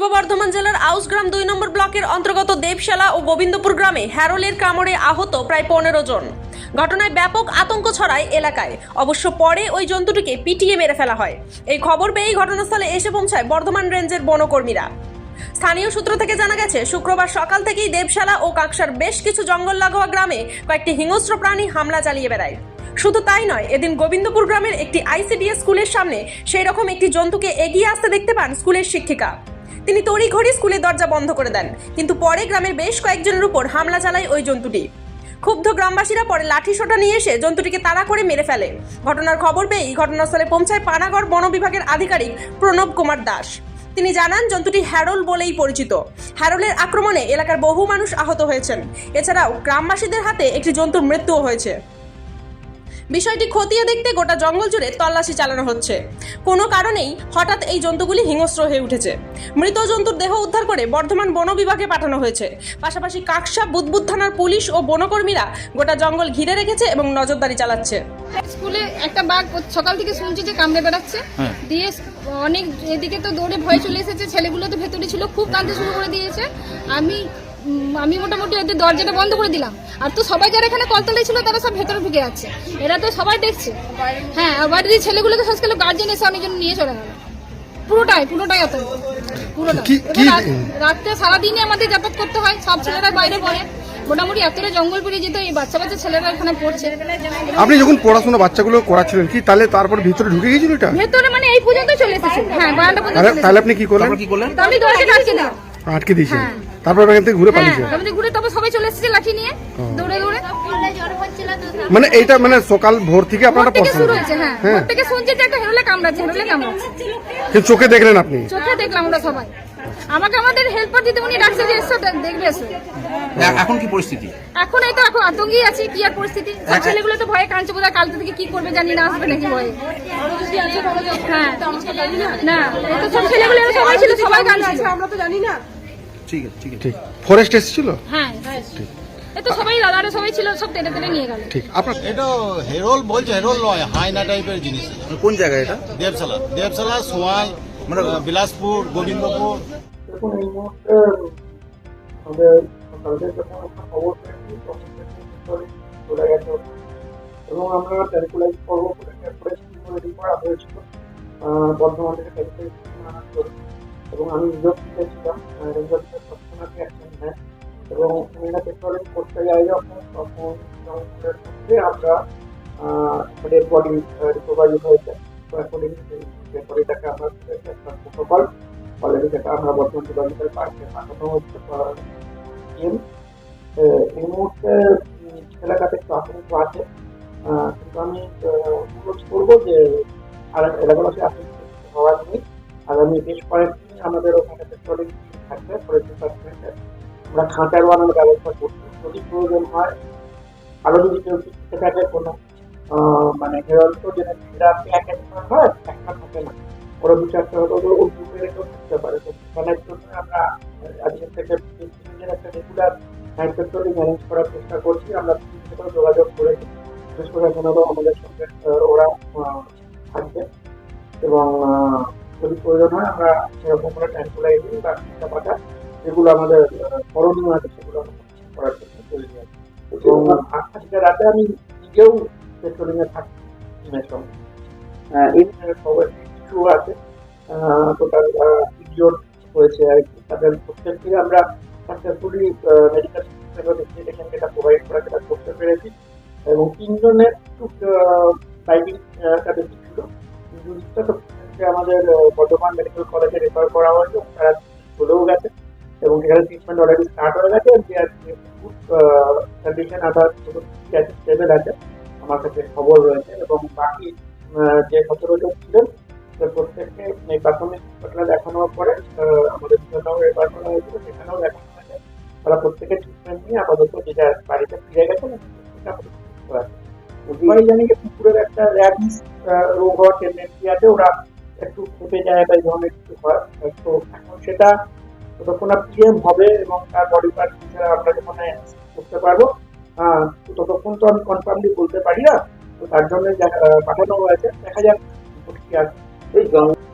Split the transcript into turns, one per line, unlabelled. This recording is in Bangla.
পূর্ব বর্ধমান জেলার আউসগ্রাম দুই নম্বর ব্লকের অন্তর্গত দেবশালা ও গোবিন্দপুর গ্রামে হ্যারোলের কামড়ে আহত প্রায় পনেরো জন। ঘটনায় ব্যাপক আতঙ্ক ছড়ায় এলাকায়। অবশ্য পরে ওই জন্তুটিকে পিটিয়ে মেরে ফেলা হয়। এই খবর পেয়েই ঘটনাস্থলে এসে পৌঁছায় বর্ধমান রেঞ্জের বনকর্মীরা। স্থানীয় সূত্র থেকে জানা গেছে, শুক্রবার সকাল থেকেই দেবশালা ও কাকসার বেশ কিছু জঙ্গল লাগোয়া গ্রামে কয়েকটি হিংস্র প্রাণী হামলা চালিয়ে বেড়ায়। শুধু তাই নয়, এদিন গোবিন্দপুর গ্রামের একটি আইসিডিএস স্কুলের সামনে সেই রকম একটি জন্তুকে এগিয়ে আসতে দেখতে পান স্কুলের শিক্ষিকা। তিনি তড়িঘড়ি স্কুলের দরজা বন্ধ করে দেন। কিন্তু পরে গ্রামের বেশ কয়েকজনের উপর হামলা চালায় ওই জন্তুটি। ক্ষুব্ধ গ্রামবাসীরা পরে লাঠি সোটা নিয়ে এসে জন্তুটিকে তাড়া করে মেরে ফেলে। ঘটনার খবর পেয়েই ঘটনাস্থলে পৌঁছায় পানাগড় বন বিভাগের আধিকারিক প্রণব কুমার দাস। তিনি জানান, জন্তুটি হ্যারোল বলেই পরিচিত। হ্যারোলের আক্রমণে এলাকার বহু মানুষ আহত হয়েছেন। এছাড়াও গ্রামবাসীদের হাতে একটি জন্তুর মৃত্যুও হয়েছে। বিষয়টি খতিয়ে দেখতে গোটা জঙ্গল জুড়ে তল্লাশি চালানো হচ্ছে। কোনো কারণেই হঠাৎ এই জন্তুগুলি হিংস্র হয়ে উঠেছে। মৃত জন্তুর দেহ উদ্ধার করে বর্ধমান বন বিভাগে পাঠানো হয়েছে। পাশাপাশি কাকসা বুদবুদ থানার পুলিশ ও বনকর্মীরা গোটা জঙ্গল ঘিরে রেখেছে এবং নজরদারি চালাচ্ছে।
স্কুলে একটা বাঘ সকাল থেকে শুনছি যে কামড়ে বেড়াচ্ছে।
হ্যাঁ।
দিয়ে অনেক এদিকে তো দৌড়ে ভয় চলে এসেছে। ছেলেগুলো তো ভেতরে ছিল খুব কাঁদতে শুরু করে দিয়েছে। আমি আমি মোটামুটি ওদের দরজাটা বন্ধ করে দিলাম। আর তো সবাই যারা এখানে কলতলায় ছিল তারা সব ভেতরে ঢুকে যাচ্ছে। এরা তো সবাই দেখছে। হ্যাঁ আর বাড়ির ছেলেগুলোকে শেষ গেল গার্জেন এসে অনেক জন নিয়ে চলে গেল পুরোটাই পুরোটাই অত পুরোটা
কি-
এবার
কি-
রাত- রাত্রে সারাদিনে আমাদের যাতায়াত করতে হয় সব ছেলেরা বাইরে পড়ে। মোটামুটি এতটা জঙ্গল পেরিয়ে যেত এই বাচ্চা বাচ্চা ছেলেরা এখানে পড়ছে।
আপনি যখন পড়াশোনা বাচ্চাগুলো করাচ্ছিলেন কি তাহলে তারপর ভিতরে ঢুকে গিয়েছিল এটা?
ভেতরে মানে এই পর্যন্ত চলে এসেছে। হ্যাঁ বারান্দা পর্যন্ত
তাহলে আপনি কি করলেন?
কি করলেন?
আমি দরজাটা আটকে দিলাম।
আটকে দিয়েছেন
হ্যাঁ।
তারপর এখান থেকে ঘুরে
পালিয়ে
পালিয়েছে।
ঘুরে তারপর সবাই চলে এসেছে লাঠি নিয়ে দৌড়ে দৌড়ে।
মানে এইটা মানে সকাল ভোর থেকে আপনারা
শুরু হয়েছে হ্যাঁ।
হ্যাঁ।
ভোর থেকে শুনছি যে একটা হেরোলে কামড়াচ্ছে হেরোলে কামড়াচ্ছে।
কিন্তু চোখে দেখলেন আপনি?
চোখে দেখলাম ওরা সবাই। আমাকে আমাদের হেল্পার দিতে উনি ডাকছে যে এসো দেখবে এসো।
এখন কি পরিস্থিতি?
এখন এই তো এখন আতঙ্কি আছি কি আর পরিস্থিতি?
হ্যাঁ।
ছেলেগুলো তো ভয়ে কাঁদছে বোধহয় কালকে থেকে কি করবে জানি না আসবে নাকি ভয়ে। হ্যাঁ। না এই তো সব ছেলেগুলো সবাই ছিল সবাই আমরা তো জানি না
ঠিক আছে ঠিক আছে।
ঠিক। ফরেস্ট এসেছিল?
হ্যাঁ এই তো সবাই দাদারা সবাই ছিল সব টেনে টেনে নিয়ে গেল।
ঠিক আপনার
এটা হেরোল বলছে হেরোল নয় হায়না টাইপের জিনিস।
কোন জায়গায় এটা?
দেবশালা। দেবশালা সোয়াই
মানে-
বিলাসপুর গোবিন্দপুর।
এই মুহূর্তে আমাদের গেছে এবং আমরা ক্যালকুলাইজ করব বলে ক্যালকুলাইজ করে করা হয়েছিল বর্ধমান থেকে এবং আমি সবসময় অ্যাকশন নেয় এবং মেয়েরা পেট্রোলিং করতে যাই যখন তখন আমরা ডেড বডি রিকভারি হয়েছে অ্যাকর্ডিং ডেড বডিটাকে আমরা প্রোটোকল অলরেডি সেটা আমরা বর্তমান জুলজিক্যাল পার্কে পাঠানো হচ্ছে টিম এই মুহূর্তে এলাকাতে একটু আতঙ্ক আছে। কিন্তু আমি অনুরোধ করব যে আর এলাকাবাসী আতঙ্ক হওয়ার নেই। আগামী বেশ কয়েকদিন আমাদের ওখানে পেট্রোলিং থাকবে ফরেস্ট ডিপার্টমেন্টের আমরা খাঁচার বানানোর ব্যবস্থা করছি যদি প্রয়োজন হয়। আরও যদি কেউ থাকে কোনো মানে হেরল্প যেটা প্যাকেট হয়, একটা থাকে না। ওরা দু চারটে হলো ওগুলো ওই গ্রুপে রেখেও থাকতে পারে তো সেখানের জন্য আমরা আজকে থেকে দিনের একটা রেগুলার নাইট পেট্রোলিং অ্যারেঞ্জ করার চেষ্টা করছি। আমরা পুলিশের সাথেও যোগাযোগ করেছি। বিশেষ করে এখনও আমাদের সঙ্গে ওরা থাকবে। এবং যদি প্রয়োজন হয় আমরা সেরকম করে ট্যাঙ্কুলাইজিং বা চিন্তা পাঠা যেগুলো আমাদের করণীয় আছে সেগুলো আমরা করার জন্য তৈরি আছি এবং আজকে রাতে আমি নিজেও পেট্রোলিং এ থাকি। টিমের সঙ্গে আহ, খবর আছে। টোটাল ইনজিওর হয়েছে আর কি। তাদের প্রত্যেককে আমরা সাকসেসফুলি মেডিকেল ইনভেস্টিগেশন যেটা প্রোভাইড করা সেটা করতে পেরেছি। এবং তিনজনের একটু ফাইটিং তাদের ছিল। আমাদের বর্ধমান মেডিকেল কলেজে রেফার করা হয়েছে। তারা চলেও গেছে। এবং সেখানে ট্রিটমেন্ট অলরেডি স্টার্ট হয়ে গেছে। গুড কন্ডিশন আদার স্টেবল আছে। আমার কাছে খবর রয়েছে। এবং বাকি যে সতেরো জন ছিলেন প্রত্যেককে এই প্রাথমিক হাসপাতালে দেখানোর পরে আমাদের যেখানেও রেফার করা হয়েছিল, সেখানেও দেখানো হয়েছে তারা প্রত্যেকে ট্রিটমেন্ট নিয়ে আপাতত যে যার বাড়িতে ফিরে গেছেন সবাই জানি যে কুকুরের একটা র্যাবিস রোগ হওয়ার টেন্ডেন্সি আছে, ওরা একটু খেপে যায় বা এই ধরনের কিছু হয়। তো এখন সেটা যতক্ষণ না পিএম হবে এবং তার বডি পার্ট আমরা যখন করতে পারব ততক্ষণ তো আমি কনফার্মলি বলতে পারি না। তো তার জন্য পাঠানো হয়েছে। দেখা যাক কি আছে এই জঙ্গল